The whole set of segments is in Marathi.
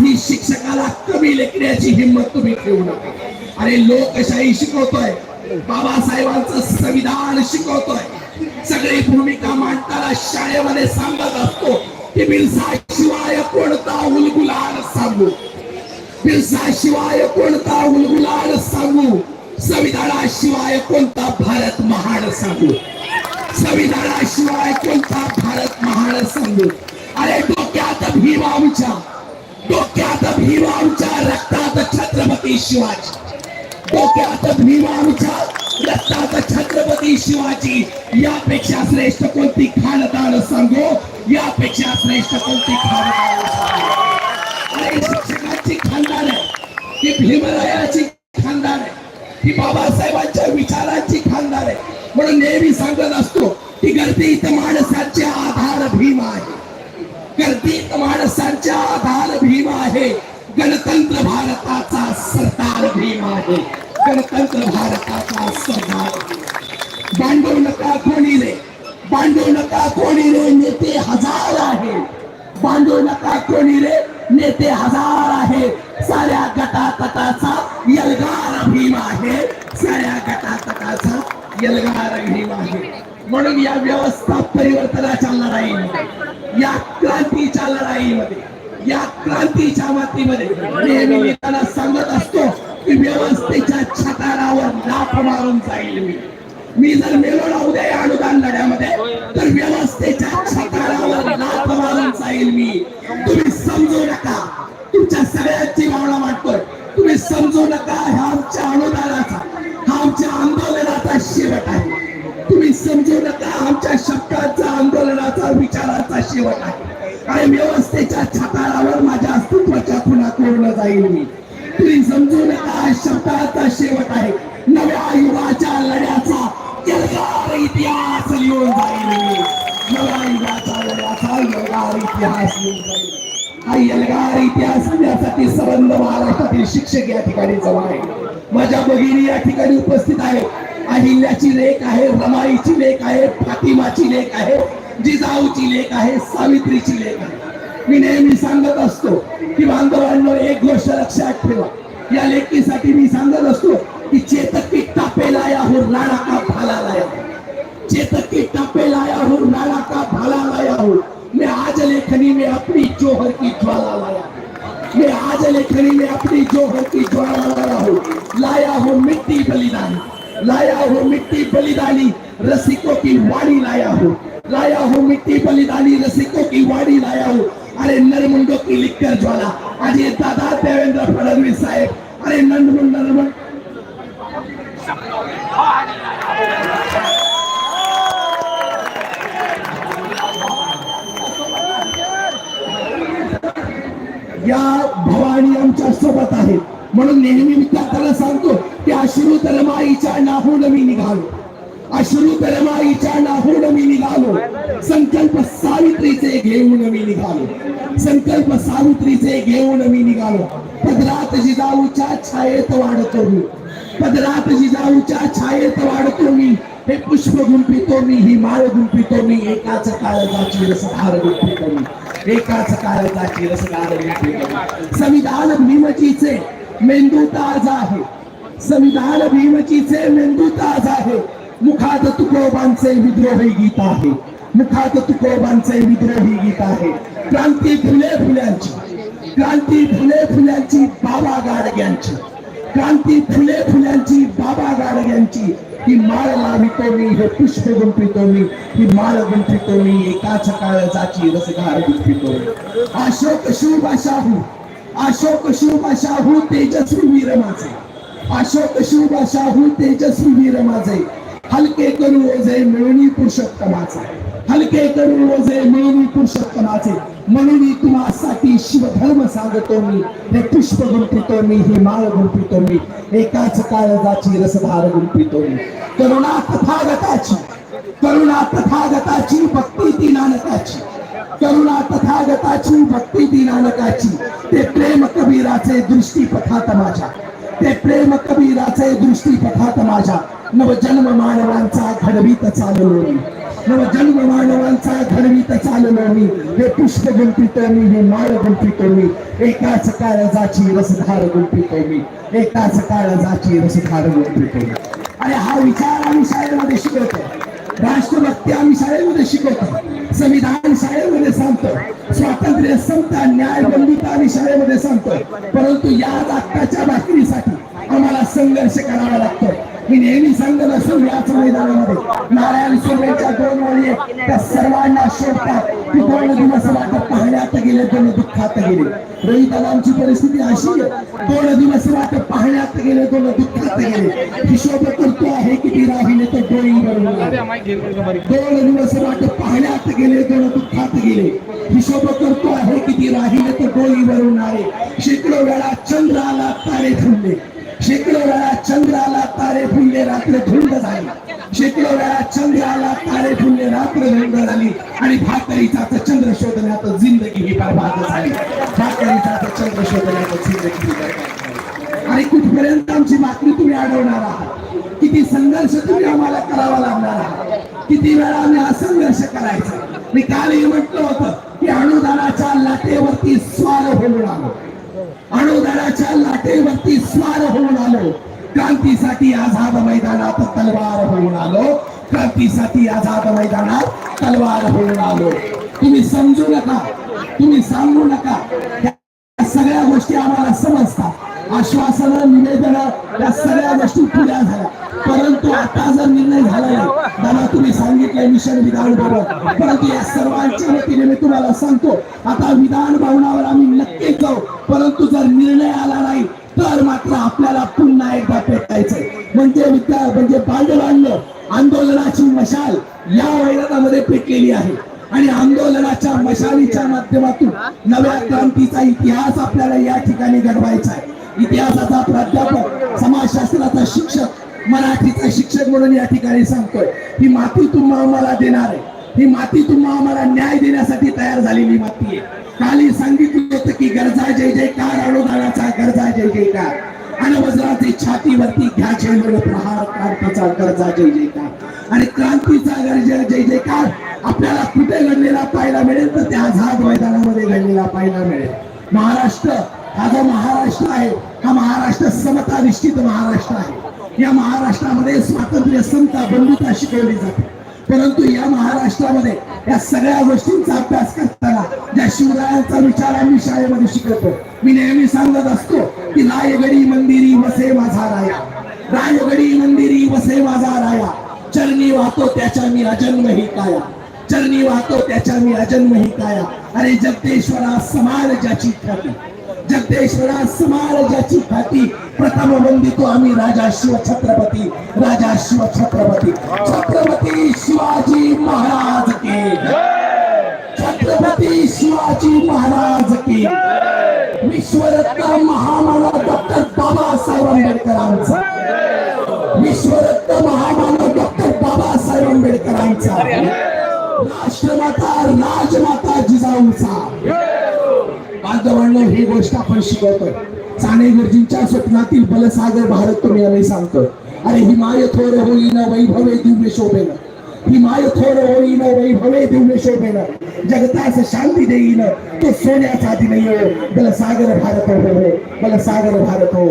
ही शिक्षकाला कमी लेखण्याची हिंमत तुम्ही ठेवू नका. अरे लोकशाही शिकवतोय. बाबासाहेबांचं संविधान शिकवतोय. सगळी भूमिका मांडताना शाळेमध्ये सांगत असतो की बिरसा शिवाय कोणता उलगुलाल सांगू? बिरसा शिवाय कोणता उलगुलाल सांगू? संविधानाशिवाय कोणता भारत महान सांगू? संविधानाशिवाय कोणता भारत महान सांगू? अरे डोक्यात भीम आमच्या. डोक्यात भीमांच्या रक्तात छत्रपती शिवाजी. डोक्यात भीमांच्या रक्तात छत्रपती शिवाजी. यापेक्षा श्रेष्ठ कोणती खानदान सांगो? यापेक्षा श्रेष्ठ कोणती खानदान सांगू? खानदान आहे. ही भीमरायाची खानदान आहे. ही बाबासाहेबांच्या विचारांची खानदान आहे. म्हणून नेहमी सांगत असतो की इथं माणसाचे आधार भीम आहे. गर्दीत माणसांच्या आधार भीम आहे गणतंत्र भारताचा सरदार भीम आहे. गणतंत्र भारताचा सरदार भीम. बांधू नका कोणी रे बांधू नका कोणी रे नेते हज़ार आहे. बांधू नका कोणी रे नेते हज़ार आहे. साऱ्या गटातटाचा, यलगार भीम आहे. साऱ्या गटातटाचा, यलगार भीम आहे. म्हणून या व्यवस्था परिवर्तनाच्या लढाईमध्ये या क्रांतीच्या लढाईमध्ये या क्रांतीच्या मातीमध्ये नेहमी मी त्यांना सांगत असतो की व्यवस्थेच्या छतारावर लाफ मारून जाईल मी. मी जर मेलो राहू उद्या या अनुदान लढ्यामध्ये तर व्यवस्थेच्या छतारावर लाफ मारून जाईल मी. तुम्ही समजू नका. तुमच्या सगळ्यांची भावना वाटतोय तुम्ही समजू नका. ह्या आमच्या अनुदानाचा हा आमच्या आंदोलनाचा शेवट आहे. तुम्ही समजू नका आमच्या शब्दाचा आंदोलनाचा विचाराचा शेवट आहे. आणि व्यवस्थेच्या छतारावर माझ्या अस्तित्वाच्या खुणा कोरलं जाईल मी. तुम्ही समजू नका शब्दाचा शेवट आहे. नव्या युगाच्या लढ्याचा यलगार इतिहास लिहून जाईल मी. नव्या युगाच्या लढ्याचा यलगार इतिहास लिहून जाईल हा यलगार इतिहास लिहिण्यासाठी संबंध महाराष्ट्रातील शिक्षक या ठिकाणी जमा आहे. माझ्या भगिनी या ठिकाणी उपस्थित आहे अहिल्याची लेख आहे रमाईची लेख आहे फातिमाची लेख आहे जिजाऊची लेख आहे सावित्रीची लेख आहे. मी नेहमी सांगत असतो की बांधवांनो एक गोष्ट लक्षात ठेवा. या लेखीसाठी मी सांगत असतो कि चेत घेऊन मी निघालो. संकल्प सावित्रीचे घेऊन मी निघालो. पदरात जिजाऊच्या छायेत वाढतो मी. पदरात जिजाऊच्या छायेत वाढतो मी. हे पुष्प गुंपितो मी ही माळ गुंपितो मी. एकाच काळजाची रसधार गुंपितो मी. एकाच काळजाची रसधार गुंपितो संविधान भीमजीचे मेंदू ताज आहे. संविधान भीमजीचे मेंदू ताज आहे. मुखात तुकोबांचे विद्रोही गीत आहे. मुखात तुकोबांचे विद्रोही गीत आहे. क्रांती फुले फुल्यांची. क्रांती फुले फुल्यांची बाबा गाडग्यांची. क्रांती फुले फुल्यांची बाबा गाडग्यांची. ही माळ लावितो मी हे पुष्प गुंपितो मी ही माळ गुंपितो मी एकाच काळजाची रसगार गुंपितो मी. अशोक शुभ शाहू अशोक शुभ शाहू तेजस्वी वीर माझे. अशोक शुभ शाहू तेजस्वी वीर माझे. हलके करू ओझे मिळणी पुरुषोत्तमाचे. हलके करू रोजे मिळून पुरुषोत्तमाचे. म्हणून तुम्हासाठी शिवधर्म सांगतो मी. हे पुष्प गुंपितो मी हे माळ गुंपितो मी. एकाच काळजाची रसधार गुंपितो मी. करुणा तथागताची करुणा तथागताची भक्ती ती नानकाची. करुणा तथागताची भक्ती ती नानकाची. ते प्रेम कबीराचे दृष्टीपथात माझ्या. ते प्रेम कबीराचे दृष्टीपथात माझ्या. नवजन्म मानवांचा घडवीत चाललो मी. जन्म मानवांचा घडवीत चाललो मी. हे पुष्प गुंपितो मी हे माळ गुंपितो मी. एकाच काळजाची रसधार गुंपितो मी. एकाच काळजाची रसधार गुंपितो मी. आणि हा विचार आम्ही शाळेमध्ये शिकवतो. राष्ट्रभक्ती आम्ही शाळेमध्ये शिकवतो. संविधान शाळेमध्ये सांगतो. स्वातंत्र्य समता न्याय बंधुता आम्ही शाळेमध्ये सांगतो. परंतु या आत्ताच्या भाकरीसाठी आम्हाला संघर्ष करावा लागतो. मी नेहमी सांगत असतो याच मैदानामध्ये. नारायण सुर्वेच्या दोन वळी. त्या सर्वांना शोधतात की दोन दिवस वाटत पाहण्यात गेले दोन दुःखात गेले. रोहितांची परिस्थिती अशी आहे. दोन दिवस वाटत पाहण्यात गेले दोन दुःखात गेले. हिशोब करतो आहे किती राहिले तर डोळी बरोबर दोन दिवस वाट पाहण्यात गेले दोन दुःखात गेले. हिशोब करतो आहे किती राहिले तर डोळीवरून आले. शेकडो वेळा चंद्र आला तारे फुलले शेकडो वेळा चंद्र आला तारे फुलले रात्र धुंद झाली. शेकडो वेळा चंद्र आला तारे फुलले रात्र धुंद झाली. आणि भाकरीचा तर चंद्र शोधण्यात जिंदगी ही बरबाद झाली. भाकरीचा तर चंद्र शोधण्यात जिंदगी ही आणि कुठपर्यंत आमची मागणी तुम्ही अडवणार आहात? किती संघर्ष तुम्ही आम्हाला करावा लागणार आहात? किती वेळा आम्ही हा संघर्ष करायचा? मी कालही म्हटलं होतं की अनुदानाच्या लाटेवरती स्वार होऊन आलो. अनुदानाच्या लाटेवरती स्वार होऊन आलो. क्रांतीसाठी आझाद मैदानात तलवार होऊन आलो. क्रांतीसाठी आझाद मैदानात तलवार होऊन आलो. तुम्ही समजू नका. तुम्ही सांगू नका. गोष्टी आम्हाला समजतात. आश्वासनं निवेदन या सगळ्या गोष्टी पुऱ्या झाल्या परंतु आता जर निर्णय झाला नाही दादा तुम्ही सांगितलंय मिशन विधान भवन. परंतु या सर्वांच्या वतीने मी तुम्हाला सांगतो आता विधान भवनावर आम्ही नक्की जाऊ. परंतु जर निर्णय आला नाही तर मात्र आपल्याला पुन्हा एकदा पेटायचंय. म्हणजे विद्या म्हणजे बांधवांनो आंदोलनाची मशाल या मैदानामध्ये पेटलेली आहे. आणि आंदोलनाच्या मशालीच्या माध्यमातून नव्या क्रांतीचा इतिहास आपल्याला या ठिकाणी घडवायचा आहे. इतिहासाचा प्राध्यापक समाजशास्त्राचा शिक्षक मराठीचा शिक्षक म्हणून या ठिकाणी सांगतोय. ही माती तुम्हा आम्हाला देणार आहे. ही माती तुम्हा आम्हाला न्याय देण्यासाठी तयार झालेली माती आहे. काली सांगितलं होतं की गरजा जय जयकार अनुदानाचा गरजा जय जयकार. आणि वज्राची छातीवरती घ्या झेलून प्रहार क्रांतीचा गरजा जय जयकार. आणि क्रांतीचा गरजा जय जयकार. आपल्याला कुठे घडलेला पाहायला मिळेल? तर त्या आझाद मैदानामध्ये घडलेला पाहायला मिळेल. महाराष्ट्र हा जो महाराष्ट्र आहे हा महाराष्ट्र समता निश्चित महाराष्ट्र आहे. या महाराष्ट्रामध्ये स्वातंत्र्य समता बंधुता शिकवली जाते. परंतु या महाराष्ट्रामध्ये या सगळ्या गोष्टींचा अभ्यास करताना ज्या शिवरायांचा विचार आम्ही शाळेमध्ये शिकवतो मी नेहमी सांगत असतो की रायगडी मंदिरी वसे माझा राया. रायगडी मंदिरी वसे माझा राया. चरणी वाहतो त्याच्या मी अजन्म ही काया चरणी वाहतो त्याच्या मी अजन्म ही काया अरे जगदेश्वरा समान ज्याची ख्याती. जगदेश्वरा समाल ज्याची प्रथम प्रथम वंदितो आम्ही राजा शिव छत्रपती राजा शिव छत्रपती. छत्रपती शिवाजी महाराज के. छत्रपती शिवाजी महाराज के. विश्वरत्न महामानव डॉक्टर बाबासाहेब आंबेडकरांचा. विश्वरत्न महामानव डॉक्टर बाबासाहेब आंबेडकरांचा. राष्ट्रमाता राजमाता जिजाऊचा. बांधवांनो ही गोष्ट आपण शिकवतोय. साने गुरुजींच्या स्वप्नातील बलसागर भारत तुम्ही आम्ही सांगतो अरे हिमाय थोर होईन वैभवे दिव्य शोभेन. हिमाय थोर होईन वैभवे दिव्य शोभेन. जगतास शांती देईन. तो सोन्याचा दिन यो बलसागर भारत हो. बलसागर भारत हो.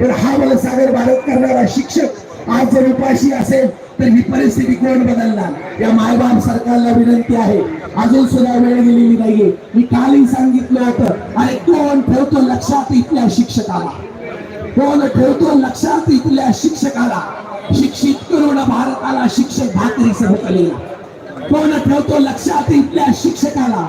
तर हा बलसागर भारत करणारा शिक्षक आज जर उपाशी असेल तर ही परिस्थिती कोण बदलणार? या मायबाप सरकारला विनंती आहे. अजून सुद्धा वेळ गेलेली नाहीये. मी कालही सांगितलं होतं आणि कोण ठेवतो लक्षात इथल्या शिक्षकाला? कोण ठेवतो लक्षात इथल्या शिक्षकाला? शिक्षित करून भारताला शिक्षक भाकरी सहकलेला कोण ठेवतो लक्षात इथल्या शिक्षकाला?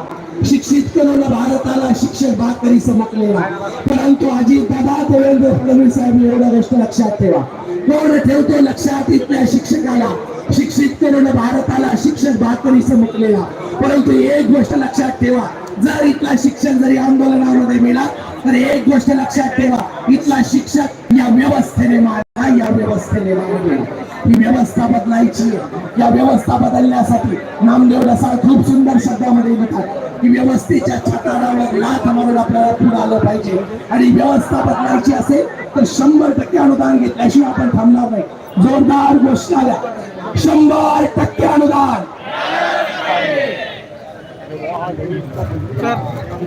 शिक्षित करून भारताला शिक्षक भाकरी समकलेला परंतु अजित दादा देवेंद्र फडणवीस साहेब एवढ्या गोष्ट लक्षात ठेवा. कोण ठेवतो लक्षात इथल्या शिक्षकाला. शिक्षित करून भारताला शिक्षक भाकरी समकलेला परंतु एक गोष्ट लक्षात ठेवा. जर इथला शिक्षक जरी आंदोलनामध्ये मिळाला तर एक गोष्ट लक्षात ठेवा. इथला शिक्षक या व्यवस्थेने मार या व्यवस्थेने ही व्यवस्था बदलायची. या व्यवस्था बदलण्यासाठी नामदेव रसाळ खूप सुंदर शब्दामध्ये लिहितात. की व्यवस्थेच्या छताडावर लाथ मारून आपल्याला पुढे आलं पाहिजे. आणि व्यवस्था बदलायची असेल तर शंभर टक्के अनुदान घेतल्याशिवाय आपण थांबणार नाही. जोरदार घोषणा द्या. शंभर टक्के अनुदान.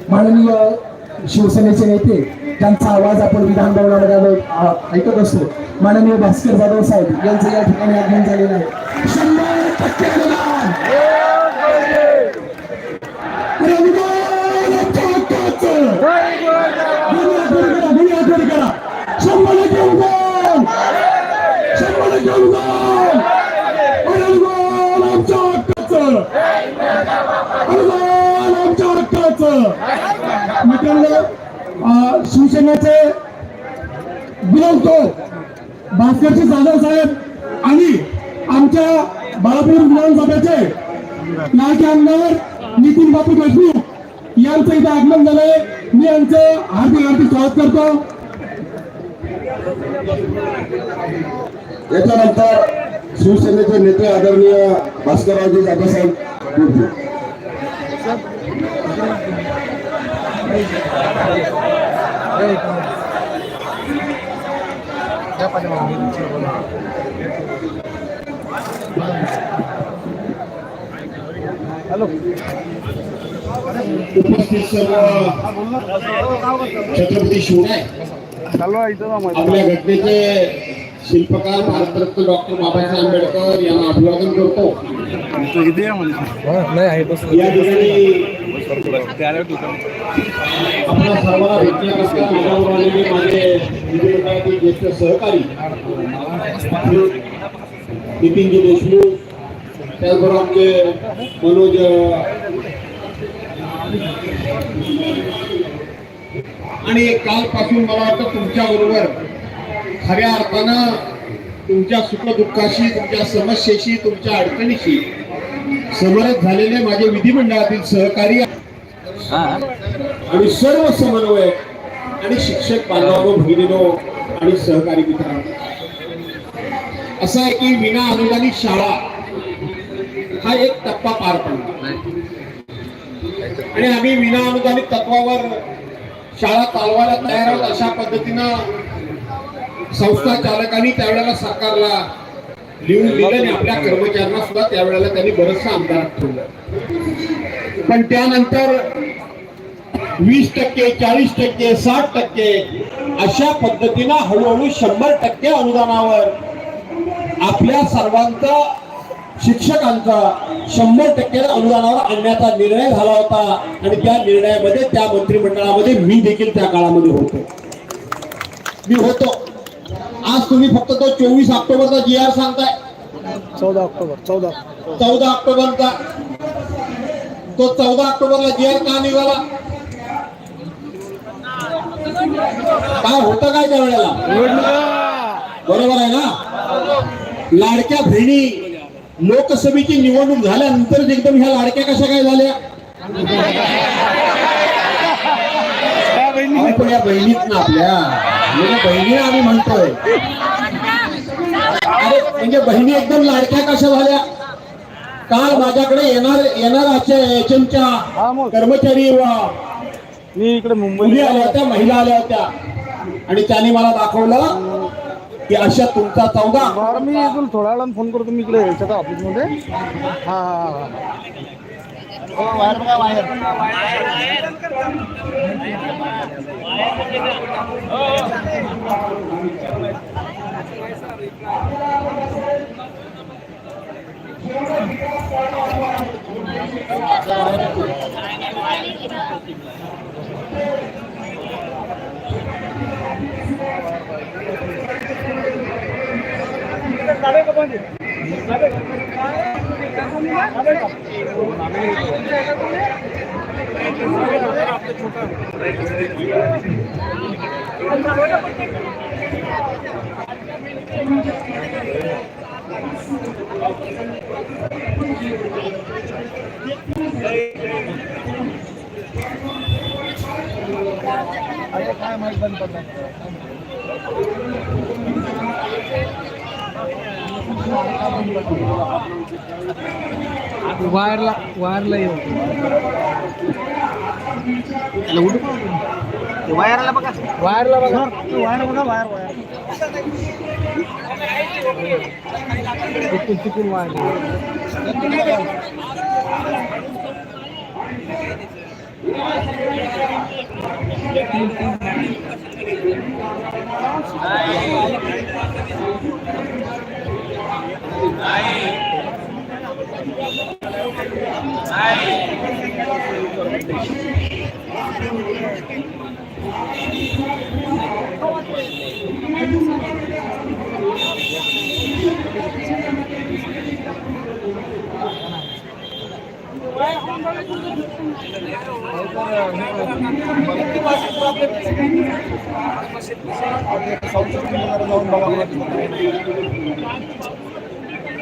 माननीय शिवसेनेचे नेते त्यांचा आवाज आपण विधान भवनामध्ये आलो- ऐकत असतो. माननीय भास्कर जाधव साहेब यांचं या ठिकाणी आगमन झालेलं आहे. शंभर टक्के अनुदान आपल्याला शिवसेनेचे विनंतो भास्करजी जाधव साहेब आणि आमच्या बाळापूर विधानसभेचे लाडके आमदार नितीन बापू देशमुख यांचं इथे आगमन झालंय. मी यांचं हार्दिक हार्दिक स्वागत करतो. याच्यानंतर शिवसेनेचे नेते आदरणीय भास्कररावजी जाधव साहेब बोलतील उपस्थित सर्व छत्रपती शिवराय आपल्या घटनेचे शिल्पकार भारतरत्न डॉक्टर बाबासाहेब आंबेडकर यांना अभिवादन करतो या ठिकाणी आपल्या सर्वांना भेटण्याकरता माझे विधिमंडळातील ज्येष्ठ सहकारी देशमुख त्याचबरोबर आमचे मनोज आणि कालपासून मला वाटतं तुमच्या बरोबर खऱ्या अर्थानं तुमच्या सुखदुःखाशी तुमच्या समस्येशी तुमच्या अडचणीशी समरस झालेले माझे विधिमंडळातील सहकारी आणि सर्व समन्वय आणि शिक्षक बांधवांनो भगिनीनो आणि सहकारी मित्रांनो. असं आहे की विना अनुदानित शाळा हा एक टप्पा पार पडला. आणि आम्ही विना अनुदानित तत्वावर शाळा चालवायला तयार आहोत अशा पद्धतीनं संस्था चालकांनी त्यावेळेला सरकारला लिहून दिलं आणि आपल्या कर्मचाऱ्यांना सुद्धा त्यावेळेला त्यांनी बरंचसं आमदारात ठेवलं. पण त्यानंतर वीस टक्के चाळीस टक्के साठ टक्के अशा पद्धतीनं हळूहळू शंभर टक्के अनुदानावर आपल्या सर्वांचा शिक्षकांचा शंभर टक्के अनुदानावर आणण्याचा निर्णय झाला होता. आणि त्या निर्णयामध्ये त्या मंत्रिमंडळामध्ये मी देखील त्या काळामध्ये होतो. मी होतो. आज तुम्ही फक्त तो चोवीस ऑक्टोबरचा जी आर सांगताय. चौदा ऑक्टोबर चौदा. चौदा ऑक्टोबरचा. तो चौदा ऑक्टोबरला जी आर का निघाला? काय होतं काय त्या वेळेला? बरोबर आहे ना? लाडक्या बहिणी लोकसभेची निवडणूक झाल्यानंतर एकदम ह्या लाडक्या कशा काय झाल्या? अहो, पण या बहिणीत ना आपल्या. म्हणजे बहिणी आम्ही म्हणतोय. अरे म्हणजे बहिणी एकदम लाडक्या कशा झाल्या? काल माझ्याकडे येणार येणार एचएमच्या कर्मचारी व मी इकडे मुली मुंबईला आल्या होत्या महिला आल्या होत्या. आणि त्याने मला दाखवलं की अशा तुमचा चौदा. बरं मी इथून थोड्या वेळानं फोन करतो मी इकडे ऑफिसमध्ये हा हा हा. हो, बाहेर बघा बाहेर काय माहीत बंद पडला? वायरला वायरला येऊ. वायरला बघा. वायरला बघा. वायर बघा वायर वायर. चुकून चुकून वायर जाऊन बघा